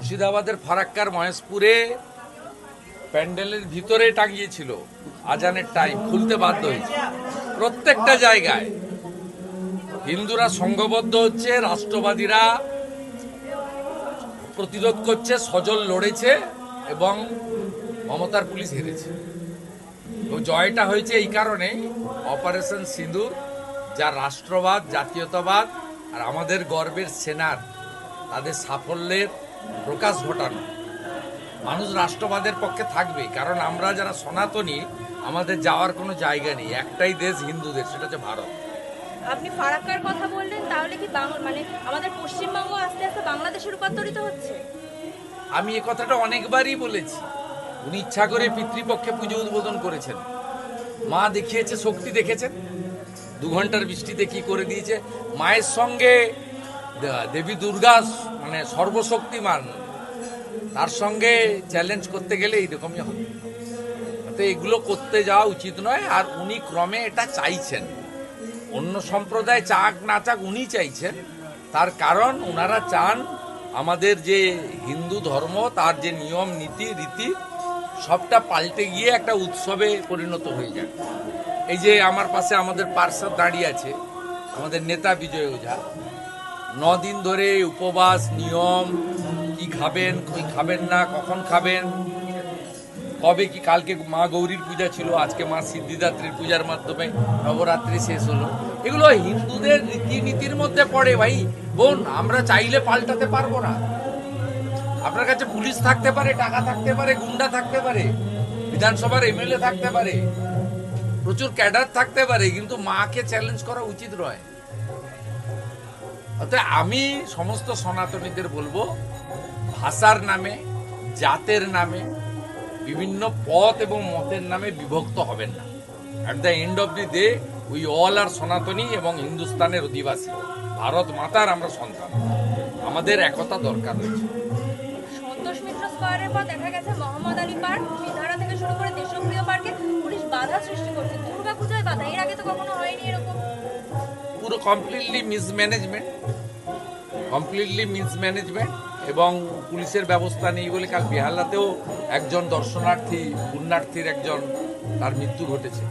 মুর্শিদাবাদের ফারাক্কার মহেশপুরে প্যান্ডেলের ভিতরে টাঙিয়েছিল। আজানের টাইম খুলতে বাধ্য হয়েছে। প্রত্যেকটা জায়গায় হিন্দুরা সংঘবদ্ধ হচ্ছে, রাষ্ট্রবাদীরা প্রতিরোধ করছে, সজল লড়েছে এবং মমতার পুলিশ হেরেছে। তো জয়টা হয়েছে এই কারণেই অপারেশন সিঁদুর, যা রাষ্ট্রবাদ, জাতীয়তাবাদ আর আমাদের গর্বের সেনার, তাদের সাফল্যের প্রকাশ ঘটানো। মানুষ রাষ্ট্রবাদের পক্ষে থাকবে কারণ আমরা যারা সনাতনী আমাদের যাওয়ার কোনো জায়গা নেই একটাই দেশ হিন্দুদের সেটা হচ্ছে ভারত। আপনি ফারাক্কার কথা বললেন তাহলে কি মানে আমাদের পশ্চিমবঙ্গ আস্তে আস্তে বাংলাদেশে রূপান্তরিত হচ্ছে? আমি এ কথাটা অনেকবারই বলেছি। উনি ইচ্ছা করে পিতৃপক্ষে পুজো উদ্বোধন করেছেন। মা দেখিয়েছে শক্তি দেখেছেন। দু ঘণ্টার বৃষ্টিতে কি করে দিয়েছে? মায়ের সঙ্গে দেবী দুর্গা মানে সর্বশক্তিমান। তার সঙ্গে চ্যালেঞ্জ করতে গেলে এইরকমই হবে। তো এগুলো করতে যাওয়া উচিত নয়, আর উনি ক্রমে এটা চাইছেন। অন্য সম্প্রদায় চাক না চাক উনি চাইছেন। তার কারণ ওনারা চান আমাদের যে হিন্দু ধর্ম, তার যে নিয়ম, নীতি, রীতি, সবটা পাল্টে গিয়ে একটা উৎসবে পরিণত হয়ে যায়। এই যে আমার পাশে আমাদের পার্শ্বদ দাঁড়িয়ে আছে, আমাদের নেতা বিজয় ওঝা। দিন ধরে উপবাস, নিয়ম, কি খাবেন কি খাবেন না, কখন খাবেন, কবে কি কালকে মা গৌরীর পূজা ছিল, আজকে মা সিদ্ধিদাত্রীর পূজার মাধ্যমে নবরাত্রি শেষ হলো। এগুলো হিন্দুদের রীতিনীতির মধ্যে পড়ে, ভাই। বোন, আমরা চাইলে পাল্টাতে পারব না। আপনার কাছে পুলিশ থাকতে পারে, টাকা থাকতে পারে, গুন্ডা থাকতে পারে, বিধানসভার এমএলএ থাকতে পারে, প্রচুর ক্যাডার থাকতে পারে, কিন্তু মাকে চ্যালেঞ্জ করা উচিত নয়। অতএব আমি সমস্ত সনাতনীদের বলব, ভাষার নামে, জাতের নামে, বিভিন্ন পথ এবং মতের নামে বিভক্ত হবেন না। At the end of the day we all are সনাতনী এবং হিন্দুস্তানের অধিবাসী। ভারত মাতার আমরা সন্তান। আমাদের একতা দরকার রয়েছে। বাধা সৃষ্টি করছে। দুর্গা পূজায় বাধা। এর আগে তো কখনো হয়নি এরকম। পুরো কমপ্লিটলি মিসম্যানেজমেন্ট কমপ্লিটলি মিসম্যানেজমেন্ট এবং পুলিশের ব্যবস্থা নেই বলে কাল বেহালাতেও একজন দর্শনার্থী, পুণ্যার্থীর একজন তার মৃত্যু ঘটেছে।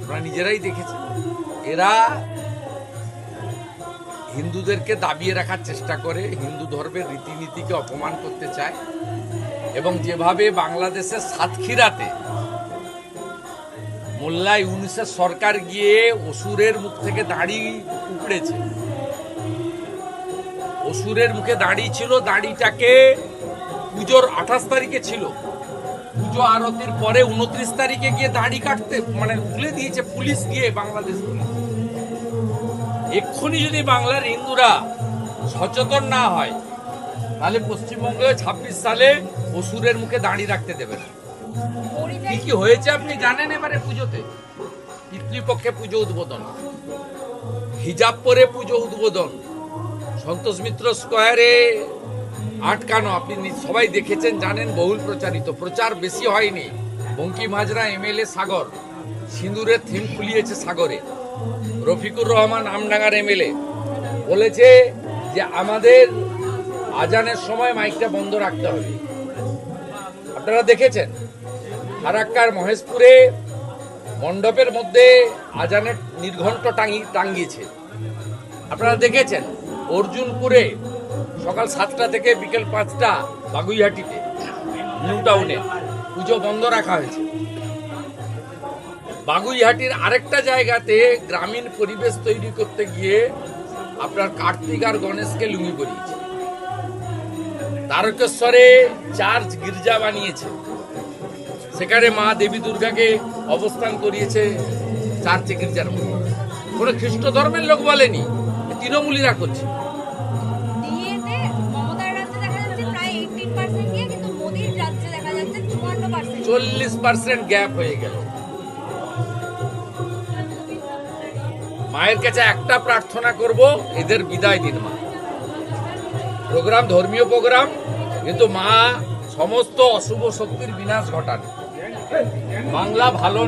আপনারা নিজেরাই দেখেছেন এরা হিন্দুদেরকে দাবিয়ে রাখার চেষ্টা করে, হিন্দু ধর্মের রীতিনীতিকে অপমান করতে চায় এবং যেভাবে বাংলাদেশের সাতক্ষীরাতে মোল্লা ইউনিসেফ সরকার গিয়ে অসুরের মুখ থেকে দাড়ি উপড়েছে। অসুরের মুখে দাড়ি ছিল, দাড়িটাকে পুজোর আঠাশ তারিখে ছিল। পুজো আরতির পরে উনত্রিশ তারিখে গিয়ে দাড়ি কাটতে মানে তুলে দিয়েছে পুলিশ গিয়ে বাংলাদেশ এক্ষুনি যদি বাংলার হিন্দুরা সচেতন না হয়, তাহলে পশ্চিমবঙ্গে ছাব্বিশ সালে অসুরের মুখে দাঁড়িয়ে রাখতে দেবে না। কি কি হয়েছে আপনি জানেন এবারে পুজোতে? পিতৃপক্ষে পুজো উদ্বোধন। হিজাব পরে পুজো উদ্বোধন। সন্তোষ মিত্র স্কোয়ারে আটকানো। আপনি সবাই দেখেছেন, জানেন, বহুল প্রচারিত। প্রচার বেশি হয়নি। বঙ্কিম হাজরা এমএলএ সাগর। সিঁদুরের থিম খুলিয়েছে সাগরে। রফিকুর রহমান আমডাঙ্গার এমএলএ। বলেছে যে আমাদের আজানের সময় মাইকটা বন্ধ রাখতে হবে। আপনারা দেখেছেন? ফারাক্কার মহেশপুরে মণ্ডপের মধ্যে আজানের নির্ঘণ্ট টাঙ্গি টাঙ্গিয়েছে। আপনারা দেখেছেন, অর্জুনপুরে সকাল সাতটা থেকে বিকেল পাঁচটা বাগুইহাটিতে নিউ টাউনে পুজো বন্ধ রাখা হয়েছে। বাগুইহাটির আরেকটা জায়গাতে গ্রামীণ পরিবেশ তৈরি করতে গিয়ে আপনার কার্তিক আর গণেশকে লুঙ্গি পরিয়েছে। তারকেশ্বরে চার্চ গির্জা বানিয়েছে। সেখানে মা দেবী দুর্গাকে অবস্থান করিয়েছে চার্চে গির্জার মধ্যে কোনো খ্রিস্ট ধর্মের লোক বলেনি তৃণমূলীরা করছে। চল্লিশ পার্সেন্ট গ্যাপ হয়ে গেল। মায়ের কাছে একটা প্রার্থনা করব এদের বিদায় দিন মা। প্রোগ্রাম ধর্মীয় প্রোগ্রাম কিন্তু মা সমস্ত অশুভ শক্তির বিনাশ ঘটান। বাংলা ভালো নেই।